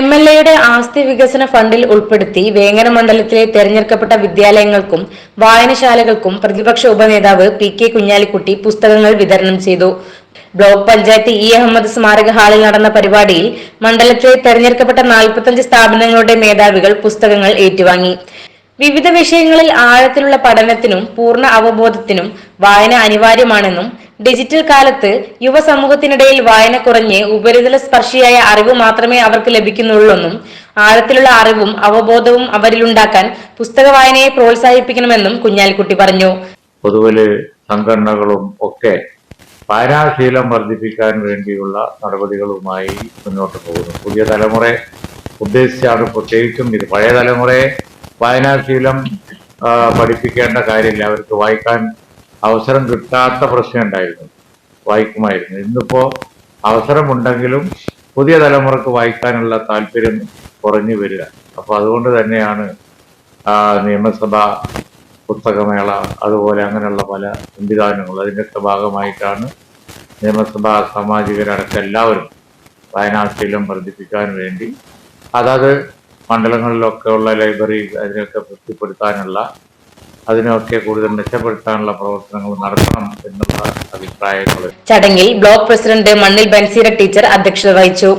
M L എയുടെ ആസ്തി വികസന ഫണ്ടിൽ ഉൾപ്പെടുത്തി വേങ്ങര മണ്ഡലത്തിലെ തെരഞ്ഞെടുക്കപ്പെട്ട വിദ്യാലയങ്ങൾക്കും വായനശാലകൾക്കും പ്രതിപക്ഷ ഉപനേതാവ് പി കെ കുഞ്ഞാലിക്കുട്ടി പുസ്തകങ്ങൾ വിതരണം ചെയ്തു. ബ്ലോക്ക് പഞ്ചായത്ത് ഇ അഹമ്മദ് സ്മാരക ഹാളിൽ നടന്ന പരിപാടിയിൽ മണ്ഡലത്തിലെ തെരഞ്ഞെടുക്കപ്പെട്ട നാൽപ്പത്തഞ്ച് സ്ഥാപനങ്ങളുടെ മേധാവികൾ പുസ്തകങ്ങൾ ഏറ്റുവാങ്ങി. വിവിധ വിഷയങ്ങളിൽ ആഴത്തിലുള്ള പഠനത്തിനും പൂർണ അവബോധത്തിനും വായന അനിവാര്യമാണെന്നും ഡിജിറ്റൽ കാലത്ത് യുവസമൂഹത്തിനിടയിൽ വായന കുറഞ്ഞ് ഉപരിതല സ്പർശിയായ അറിവ് മാത്രമേ അവർക്ക് ലഭിക്കുന്നുള്ളൂന്നും ആഴത്തിലുള്ള അറിവും അവബോധവും അവരിലുണ്ടാക്കാൻ പുസ്തക വായനയെ പ്രോത്സാഹിപ്പിക്കണമെന്നും കുഞ്ഞാലിക്കുട്ടി പറഞ്ഞു. പൊതുവിൽ സംഘടനകളും ഒക്കെ വായനാശീലം വർദ്ധിപ്പിക്കാൻ വേണ്ടിയുള്ള നടപടികളുമായി മുന്നോട്ട് പോകുന്നു. പുതിയ തലമുറ ഉദ്ദേശിച്ചാണ് പ്രത്യേകിച്ചും ഇത്. പഴയ തലമുറയെ വായനാശീലം പഠിപ്പിക്കേണ്ട കാര്യമില്ല. അവർക്ക് വായിക്കാൻ അവസരം കിട്ടാത്ത പ്രശ്നം ഉണ്ടായിരുന്നു. വായിക്കുമായിരുന്നു. ഇന്നിപ്പോ അവസരമുണ്ടെങ്കിലും പുതിയ തലമുറയ്ക്ക് വായിക്കാനുള്ള താല്പര്യം കുറഞ്ഞു വരിക. അപ്പൊ അതുകൊണ്ട് തന്നെയാണ് നിയമസഭ പുസ്തകമേള അതുപോലെ അങ്ങനെയുള്ള പല സംവിധാനങ്ങൾ. അതിന്റെയൊക്കെ ഭാഗമായിട്ടാണ് നിയമസഭാ സാമാജികരടക്കം എല്ലാവരും വായനാശീലം വർദ്ധിപ്പിക്കാൻ വേണ്ടി അതത് മണ്ഡലങ്ങളിലൊക്കെ ഉള്ള ലൈബ്രറി അതിനൊക്കെ തൃപ്തിപ്പെടുത്താനുള്ള അതിനൊക്കെ കൂടുതൽ മെച്ചപ്പെടുത്താനുള്ള പ്രവർത്തനങ്ങൾ നടത്തണം എന്നുള്ള അഭിപ്രായങ്ങൾ. ചടങ്ങിൽ ബ്ലോക്ക് പ്രസിഡന്റ് മണ്ണിൽ ബൻസീര ടീച്ചർ അധ്യക്ഷത വഹിച്ചു.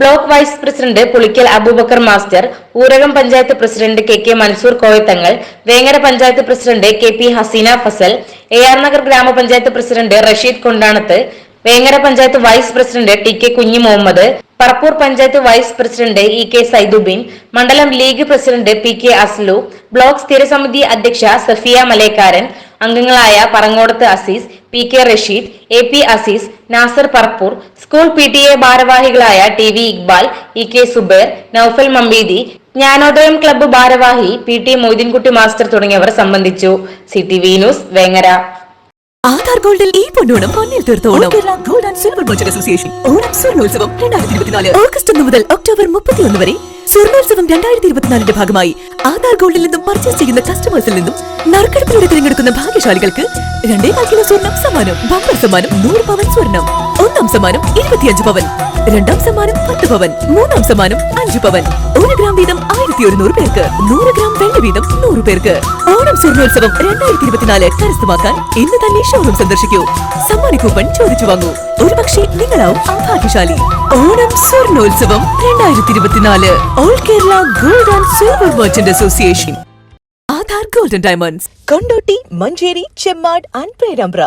Block vice president Pulikkal Abubakar master Oorakam panchayat president K K Mansoor Koyathangal Vengara panchayat president K P Haseena Fasal A R Nagar ഗ്രാമപഞ്ചായത്ത് president Rasheed Kondanath Vengara panchayat vice president T K Kunhi Muhammad Parappur panchayat vice president E K Saidubin മണ്ഡലം league president P K Aslu block സ്ഥിരസമിതി അധ്യക്ഷ സഫിയ മലേക്കാരൻ അംഗങ്ങളായ Parangodath Azeez P K Rasheed A P Azeez Nasar Parappur school P T A ഭാരവാഹികളായ T V Iqbal E K Subair Noufal Mambeedi Jnanodayam club ഭാരവാഹി P T Moideenkutty master തുടങ്ങിയവർ സംബന്ധിച്ചു. C T V news Vengara. ഗോൾഡിൽ ഈ പൊന്നോണം പൊന്നിൽ തീർത്തോണം. Kerala gold and silver merchant association Onam സ്വർണോത്സവം രണ്ടായിരത്തി ഇരുപത്തിനാല്. August ഒന്ന് മുതൽ ഒക്ടോബർ മുപ്പത്തിയൊന്ന് വരെ സ്വർണോത്സവം രണ്ടായിരത്തി ഇരുപത്തിനാലിന്റെ ഭാഗമായി ആധാർ ഗോൾഡിൽ നിന്നും പർച്ചേസ് ചെയ്യുന്ന കസ്റ്റമേഴ്സിൽ നിന്നും നറുക്കെടുപ്പിലൂടെ തിരഞ്ഞെടുക്കുന്ന ഭാഗ്യശാലികൾക്ക് രണ്ടേ കാൽ കിലോ സ്വർണം സമ്മാനം ബമ്പർ സമ്മാനം നൂറ് പവൻ സ്വർണം ഒന്നാം സമ്മാനം ഇരുപത്തിയഞ്ച് പവൻ. രണ്ടാം സമ്മാനം പത്ത് പവൻ മൂന്നാം സമ്മാനം അഞ്ച് പവൻ. ഒരു ഗ്രാം വീതം ആയിരത്തി ഒരുന്നൂറ് പേർക്ക് നൂറ് ഗ്രാം വെള്ളി വീതം നൂറ് പേർക്ക്. ഓണം സ്വർണോത്സവം രണ്ടായിരത്തി ഇരുപത്തിനാല് കരസ്ഥമാക്കാൻ ഇന്ന് തന്നെ ഷോറൂം സന്ദർശിക്കൂ. സമ്മാന കൂപ്പൺ ചോദിച്ചു വാങ്ങൂ. ഒരുപക്ഷെ നിങ്ങളാവും ആ ഭാഗ്യശാലി ഓണം സ്വർണോത്സവം രണ്ടായിരത്തി ഇരുപത്തിനാല് all Kerala gold and silver merchant association. Aadhaar golden diamonds. Kondotty Manjeri Chemmad and Perambra.